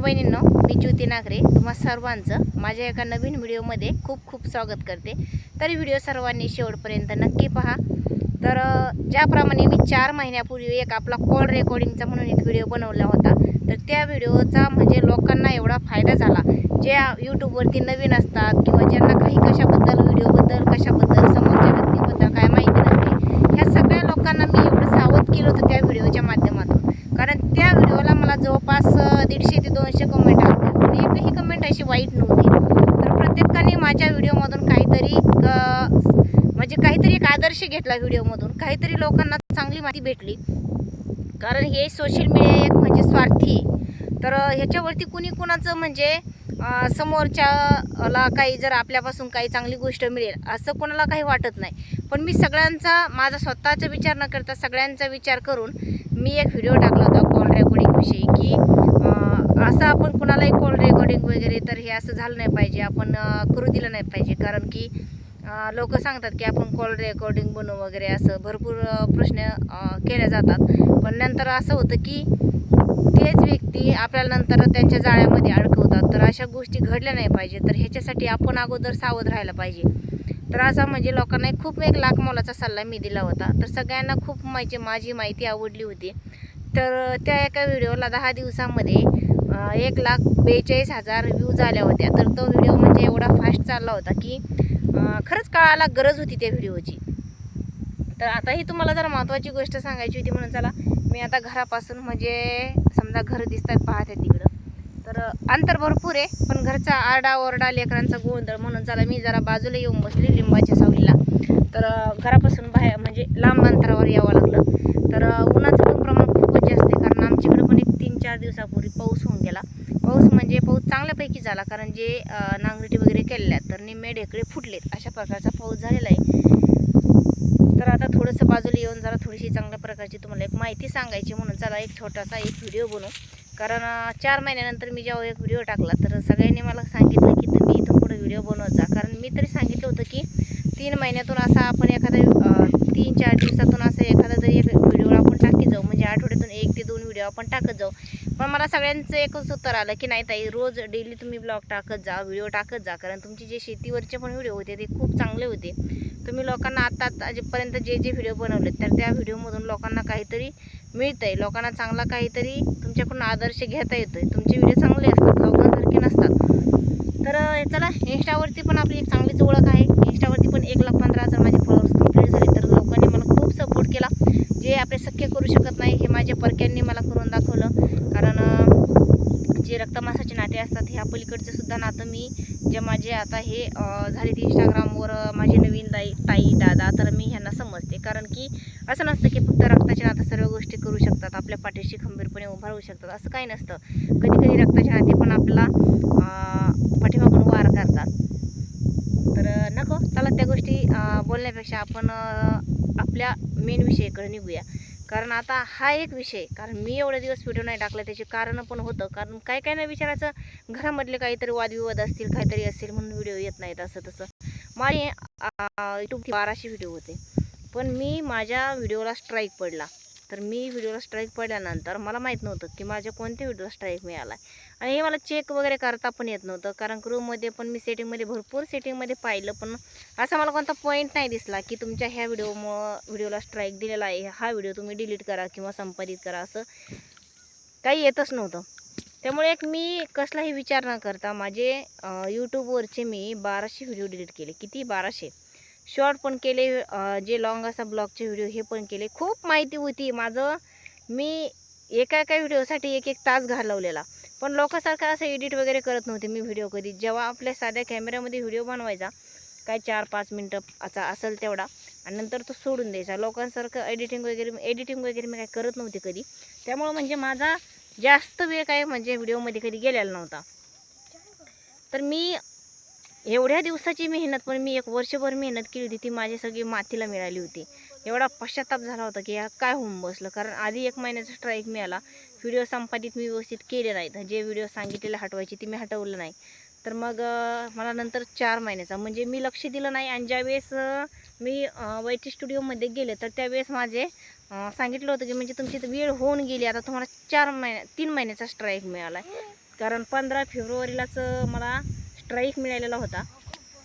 बहिणींनो मी ज्योती नागरे तुम्हा सर्वांचं माझ्या एका नवीन व्हिडिओमध्ये खूप खूप स्वागत करते. तरी व्हिडिओ सर्वांनी शेवटपर्यंत नक्की पहा. तर ज्याप्रमाणे मी चार महिन्यापूर्वी एक आपला कॉल रेकॉर्डिंगचा म्हणून एक व्हिडिओ बनवला होता तर त्या व्हिडिओचा म्हणजे लोकांना एवढा फायदा झाला. जे यूट्यूबवरती नवीन असतात किंवा ज्यांना काही कशाबद्दल व्हिडिओबद्दल कशाबद्दल समोरच्या व्यक्तीबद्दल काय माहिती नसते ह्या सगळ्या लोकांना मी एवढं सावध केलं होतं त्या व्हिडिओच्या माध्यमातून कारण त्या व्हिडिओला मला जवळपास अ, दीडशे ते दोनशे कमेंट आल्या आणि एकही कमेंट अशी वाईट नव्हती. तर प्रत्येकाने माझ्या व्हिडिओमधून काहीतरी म्हणजे काहीतरी एक आदर्श घेतला व्हिडिओमधून. काहीतरी लोकांना चांगली माहिती भेटली. कारण हे सोशल मीडिया एक म्हणजे स्वार्थी. आहे. तर ह्याच्यावरती कुणी कुणाचं म्हणजे समोरच्याला काही जर आपल्यापासून काही चांगली गोष्ट मिळेल असं कोणाला काही वाटत नाही. पण मी सगळ्यांचा माझा स्वतःचा विचार न करता सगळ्यांचा विचार करून मी एक व्हिडिओ टाकला होता कॉल रेकॉर्डिंगविषयी की असं आपण कुणालाही कॉल रेकॉर्डिंग वगैरे तर हे असं झालं नाही पाहिजे. आपण करू दिलं नाही पाहिजे. कारण की लोक सांगतात की आपण कॉल रेकॉर्डिंग बनवू वगैरे असं भरपूर प्रश्न केले जातात. पण नंतर असं होतं की तेच व्यक्ती आपल्याला नंतर त्यांच्या जाळ्यामध्ये अडकवतात. तर अशा गोष्टी घडल्या नाही पाहिजे. तर ह्याच्यासाठी आपण अगोदर सावध राहायला पाहिजे. तर असा म्हणजे लोकांना खूप एक लाख मोलाचा सल्ला मी दिला होता. तर सगळ्यांना खूप माझी माझी माहिती आवडली होती. तर त्या एका व्हिडिओला दहा दिवसामध्ये एक लाख बेचाळीस हजार व्ह्यूज आल्या होत्या. तर तो व्हिडिओ म्हणजे एवढा फास्ट चालला होता की खरंच काळाला गरज होती त्या व्हिडिओची तर आताही तुम्हाला जरा महत्त्वाची गोष्ट सांगायची होती म्हणून चला मी आता घरापासून म्हणजे समजा घर दिसतात पाहते तिकडं. तर अंतर भरपूर आहे पण घरचा आरडा ओरडा लेकरांचा गोंधळ म्हणून चला मी जरा बाजूला येऊन बसली लिंबाच्या सावलीला. तर घरापासून बाहेर म्हणजे लांब अंतरावर यावं लागलं. तर उन्हाचं पण प्रमाण खूपच जास्त आहे कारण आमच्याकडे पण एक तीन चार दिवसापूर्वी पाऊस होऊन गेला. पाऊस म्हणजे पाऊस चांगल्यापैकी झाला कारण जे नांगरटी वगैरे केलेल्या आहेत तर निम्मे ढेकळे फुटलेत. अशा प्रकारचा पाऊस झालेला आहे. तर आता थोडंसं बाजूला येऊन जरा थोडीशी चांगल्या प्रकारची तुम्हाला एक माहिती सांगायची म्हणून चला एक छोटासा एक व्हिडिओ बनवू. कारण चार महिन्यानंतर मी जेव्हा एक व्हिडिओ टाकला तर सगळ्यांनी मला सांगितलं की तुम्ही इथून पुढे व्हिडिओ बनवत जा. कारण मी तरी सांगितलं होतं की तीन महिन्यातून असा आपण एखादा तीन चार दिवसातून असं एखादा जरी एक व्हिडिओ आपण टाकी जाऊ म्हणजे आठवड्यातून एक ते दोन व्हिडिओ आपण टाकत जाऊ पण मला सगळ्यांचं एकच उत्तर आलं की नाही ताई रोज डेली तुम्ही ब्लॉग टाकत जा व्हिडिओ टाकत जा. कारण तुमचे जे शेतीवरचे पण व्हिडिओ होते ते खूप चांगले होते. तुम्ही लोकांना आता आतापर्यंत जे जे व्हिडिओ बनवले तर त्या व्हिडिओमधून लोकांना काहीतरी मिळतं आहे लोकांना चांगला काहीतरी तुमच्याकडून आदर्श घेता येतो आहे तुमचे व्हिडिओ चांगले असतात लोकांसारखे नसतात. तर चला इंस्टावरती पण आपली एक चांगलीच ओळख आहे. इंस्टावरती पण एक लाख पंधरा हजार माझे फॉलोअर्स कंप्लीट झाले तर लोकांनी मला खूप सपोर्ट केला जे आपले सख्य करू शकत नाही हे माझ्या परक्यांनी मला करून दाखवलं. कारण जे रक्तमासाचे नाते असतात ह्या पलीकडचं सुद्धा नातं मी जे माझे आता हे झाले ते इंस्टाग्रामवर माझे नवीन दाई ताई दादा तर मी ह्यांना समजते. कारण की असं नसतं की फक्त रक्ताचे नातं सर्व गोष्टी करू शकतात आपल्या पाठीशी खंबीरपणे उभा राहू शकतात असं काही नसतं. कधी कधी रक्ताचे नाते पण आपला पाठीमागून वार करतात. नको त्या गोष्टी बोलण्यापेक्षा आपण आपल्या मेन विषयाकडे निघूया. कारण आता हा एक विषय कारण मी एवढे दिवस व्हिडिओ नाही टाकला त्याचे कारण पण होतं. कारण काय काय नाही विचारायचं घरामधले काहीतरी वादविवाद असतील काहीतरी असेल म्हणून व्हिडिओ येत नाहीत असं तसं. माझे यूट्यूब बाराशे व्हिडिओ होते. पण मी माझ्या व्हिडिओला स्ट्राईक पडला. तर मी व्हिडिओला स्ट्राईक पडल्यानंतर मला माहीत नव्हतं की माझ्या कोणत्या व्हिडिओला स्ट्राईक मिळाला आणि हे मला चेक वगैरे करता पण येत नव्हतं कारण क्रूमध्ये पण मी सेटिंगमध्ये भरपूर सेटिंगमध्ये पाहिलं पण असा मला कोणता पॉईंट नाही दिसला की तुमच्या ह्या व्हिडिओमुळं व्हिडिओला स्ट्राईक दिलेला आहे हा व्हिडिओ तुम्ही डिलीट करा किंवा संपादित करा असं काही येतच नव्हतं. त्यामुळे एक मी कसलाही विचार न करता माझे यूट्यूबवरचे मी बाराशे व्हिडिओ डिलीट केले. किती? बाराशे. शॉर्ट पण केले जे लॉंग असा ब्लॉगचे व्हिडिओ हे पण केले. खूप माहिती होती. माझं मी एका एका व्हिडिओसाठी एक एक तास घालवलेला. पण लोकांसारखं असं एडिट वगैरे करत नव्हते मी व्हिडिओ कधी. जेव्हा आपल्या साध्या कॅमेऱ्यामध्ये व्हिडिओ बनवायचा काय चार पाच मिनटं असा असेल तेवढा आणि नंतर तो सोडून द्यायचा. लोकांसारखं एडिटिंग वगैरे एडिटिंग वगैरे मी काय करत नव्हते कधी. त्यामुळं म्हणजे माझा जास्त वेळ काय म्हणजे व्हिडिओमध्ये कधी गेलेला नव्हता. तर मी एवढ्या दिवसाची मेहनत पण मी एक वर्षभर मेहनत केली होती ती माझी सगळी मातीला मिळाली होती. एवढा पश्चाताप झाला होता की या काय होऊन बसलं? कारण आधी एक महिन्याचा स्ट्राईक मिळाला. व्हिडिओ संपादित मी व्यवस्थित केले नाहीत. जे व्हिडिओ सांगितलेले हटवायचे ते मी हटवलं नाही. तर मग मला नंतर चार महिन्याचा. म्हणजे मी लक्ष दिलं नाही आणि ज्यावेळेस मी वैटी स्टुडिओमध्ये गेले तर त्यावेळेस माझे सांगितलं होतं की म्हणजे तुमची तर वेळ होऊन गेली. आता तुम्हाला चार महिन्या तीन महिन्याचा स्ट्राईक मिळाला कारण पंधरा फेब्रुवारीलाच मला स्ट्राईक मिळालेला होता.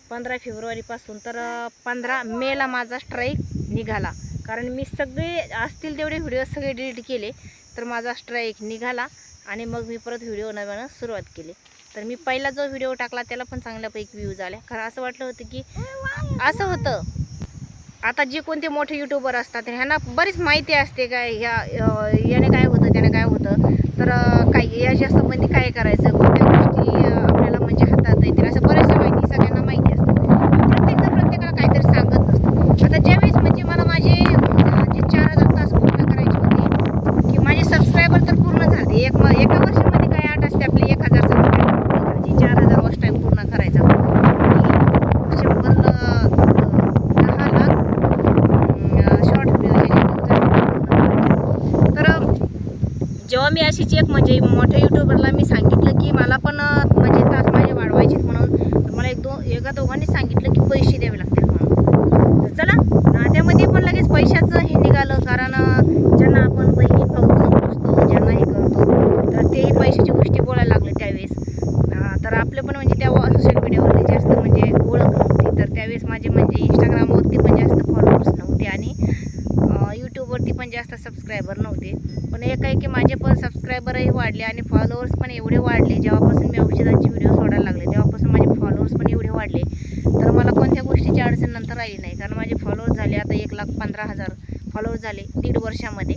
पंधरा फेब्रुवारीपासून तर पंधरा मेला माझा स्ट्राईक निघाला. कारण मी सगळे असतील तेवढे व्हिडिओ सगळे डिलीट केले तर माझा स्ट्राईक निघाला आणि मग मी परत व्हिडिओ नव्यानं सुरुवात केली. तर मी पहिला जो व्हिडिओ टाकला त्याला पण चांगल्यापैकी व्ह्यूज आल्या कारण असं वाटलं होतं की असं होतं. आता जे कोणते मोठे युट्यूबर असतात ह्यांना बरीच माहिती असते काय ह्या याने काय होतं त्याने काय होतं. तर काय याच्या संबंधी काय करायचं कोणत्या गोष्टी अं, आपल्याला म्हणजे असं बऱ्याचशा माहिती सगळ्यांना माहिती असतं. प्रत्येकजण प्रत्येकाला काहीतरी सांगत नसतं. आता ज्यावेळेस म्हणजे मला माझे जे चार हजार तास पूर्ण करायचे होते की माझे सबस्क्रायबर तर पूर्ण झाले. एक म- एका वर्षामध्ये काय आठ असते आपले एक हजार सबस्क्रायबर पूर्ण करायचे. चार हजार वॉच टाईम पूर्ण करायचा. आणि शंभर दहा लाख शॉर्ट तर जेव्हा मी अशीच एक म्हणजे मोठ्या युट्यूबरला मी सांगितलं की मला पण अं, म्हणजे तास माझे वाढवायचे म्हणून तर मला एका दोघांनी सांगितलं की पैसे द्यावे लागतील म्हणून. तर चला नात्यामध्ये पण लगेच पैशाचं हे निघालं कारण ज्यांना आपण बहीण भाऊ समजतो ज्यांना हे करतो तर तेही पैशाची गोष्टी बोलायला लागले त्यावेळेस. तर आपलं पण म्हणजे त्या सोशल मीडियावरती जास्त म्हणजे ओळख नव्हती. तर त्यावेळेस माझे म्हणजे इंस्टाग्रामवरती पण जास्त फॉलोअर्स नव्हते आणि यूट्यूबवरती पण जास्त सबस्क्रायबर नव्हते. पण एक आहे की माझे पण सबस्क्रायबरही वाढले आणि फॉलोअर्स पण एवढे वाढले. जेव्हापासून मी औषधांचे व्हिडिओ सोडायला लागले तेव्हापासून माझे फॉलोअर्स पण एवढे वाढले. तर मला कोणत्या गोष्टीची अडचण नंतर आली नाही. कारण माझे फॉलोअर्स झाले आता एक लाख पंधरा हजार फॉलोअर्स झाले दीड वर्षामध्ये.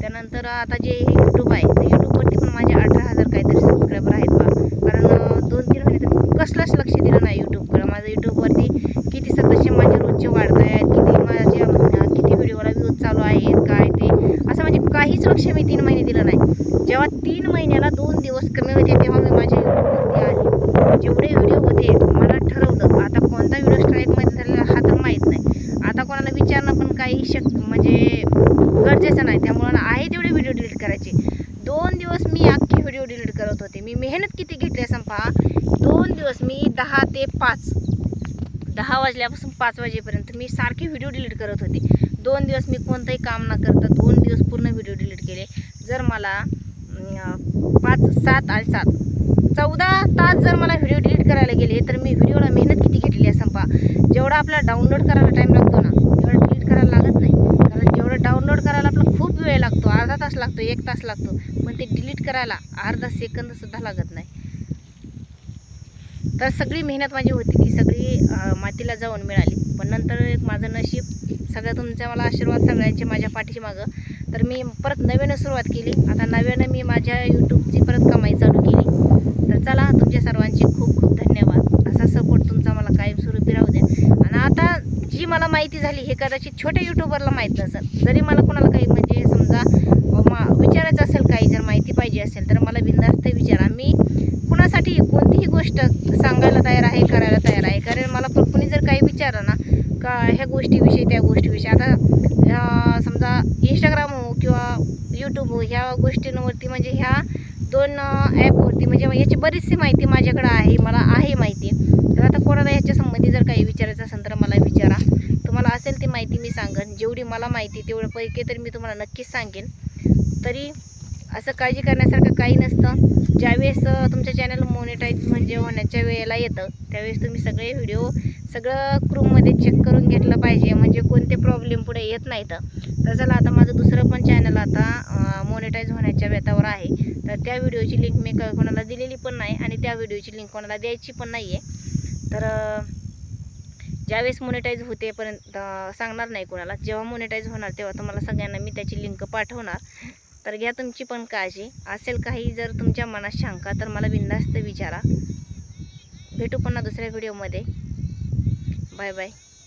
त्यानंतर आता जे हे यूट्यूब आहे तर यूट्यूबवरती पण माझे अठरा हजार काहीतरी सबस्क्रायबर आहेत बा. कारण दोन तीन महिने तर कसलंच लक्ष दिलं नाही यूट्यूबकडं माझं यूट्यूबवरती किती सदस्य माझे रोजचे वाढत आहेत किती माझ्या किती व्हिडिओला व्ह्यूज चालू आहेत काय ते. असं म्हणजे काहीच लक्ष मी तीन महिने दिलं नाही. जेव्हा तीन महिन्याला दोन दिवस कमी होते तेव्हा मी माझ्या यूट्यूबवरती आले जेवढे व्हिडिओ ते मला ठरवलं. आता कोणता व्हिडिओ स्ट्राईकमध्ये झालेला हा तर माहीत नाही. आता कोणाला विचारणं पण काही शक म्हणजे गरजेचं नाही. त्यामुळं आहे तेवढे व्हिडिओ डिलीट करायचे. दोन दिवस मी अख्खे व्हिडिओ डिलीट करत होते. मी मेहनत किती घेतली असं पहा दोन दिवस मी दहा ते पाच दहा वाजल्यापासून पाच वाजेपर्यंत मी सारखे व्हिडिओ डिलीट करत होते. दोन दिवस मी कोणतंही काम न करता दोन दिवस पूर्ण व्हिडिओ डिलीट केले. जर मला पाच सात आणि सात चौदा तास जर मला व्हिडिओ डिलीट करायला गेले तर मी व्हिडिओला मेहनत किती घेतली आहे संपा? जेवढा आपला डाउनलोड करायला टाईम लागतो ना तेवढा डिलीट करायला लागत नाही. कारण जेवढं डाउनलोड करायला आपला खूप वेळ लागतो अर्धा तास लागतो एक तास लागतो पण ते डिलीट करायला अर्धा सेकंदसुद्धा लागत नाही. तर सगळी मेहनत माझी होती ती सगळी मातीला जाऊन मिळाली. पण नंतर एक माझं नशीब सगळं तुमचा मला आशीर्वाद सगळ्यांचे माझ्या पाठीशी मागं. तर मी परत नव्यानं सुरुवात केली. आता नव्यानं मी माझ्या यूट्यूबची परत कमाई चालू केली. चला तुमच्या सर्वांचे खूप खूप धन्यवाद. असा सपोर्ट तुमचा मला कायमस्वरूपी राहू द्या. आणि आता जी मला माहिती झाली हे कदाचित छोट्या यूट्यूबरला माहीत नसेल. जरी मला कोणाला काही म्हणजे समजा मा विचारायचं असेल काही जर माहिती पाहिजे असेल तर मला बिंदास्त विचारा. मी कुणासाठी कोणतीही गोष्ट सांगायला तयार आहे करायला तयार आहे? कारण मला पण कुणी जर काही विचारलं ना का ह्या गोष्टीविषयी त्या गोष्टीविषयी आता समजा इंस्टाग्राम हो किंवा यूट्यूब हो ह्या गोष्टींवरती म्हणजे ह्या दोन ॲपवरती याची बरीचशी माहिती माझ्याकडं आहे मला आहे माहिती. तर आता कोणाला याच्या संबंधी जर काही विचारायचं असेल तर मला विचारा. तुम्हाला असेल ती माहिती मी सांगेन. जेवढी मला माहिती तेवढं पैकी तरी मी तुम्हाला नक्कीच सांगेन. तरी असं काळजी करण्यासारखं काही नसतं. ज्यावेळेस तुमचं चॅनल मोनिटाईज म्हणजे होण्याच्या वेळेला येतं त्यावेळेस तुम्ही सगळे व्हिडिओ सगळं क्रूममध्ये चेक करून घेतलं पाहिजे. म्हणजे कोणते प्रॉब्लेम पुढे येत नाहीत. तर चला आता माझं दुसरं पण चॅनल आता मोनिटाईज होण्याच्या वेतावर आहे. तर त्या व्हिडिओची लिंक मी क- कोणाला दिलेली पण नाही आणि त्या व्हिडिओची लिंक कोणाला द्यायची पण नाही आहे तर ज्यावेळेस मोनिटाईज होतेपर्यंत सांगणार नाही कोणाला. जेव्हा मोनिटाईज होणार तेव्हा तुम्हाला सगळ्यांना मी त्याची लिंक पाठवणार. तर घ्या तुमची पण काळजी. असेल काही जर तुमच्या मनात शंका तर मला बिंदास्त विचारा. भेटू पुन्हा दुसऱ्या व्हिडिओमध्ये. Bye bye.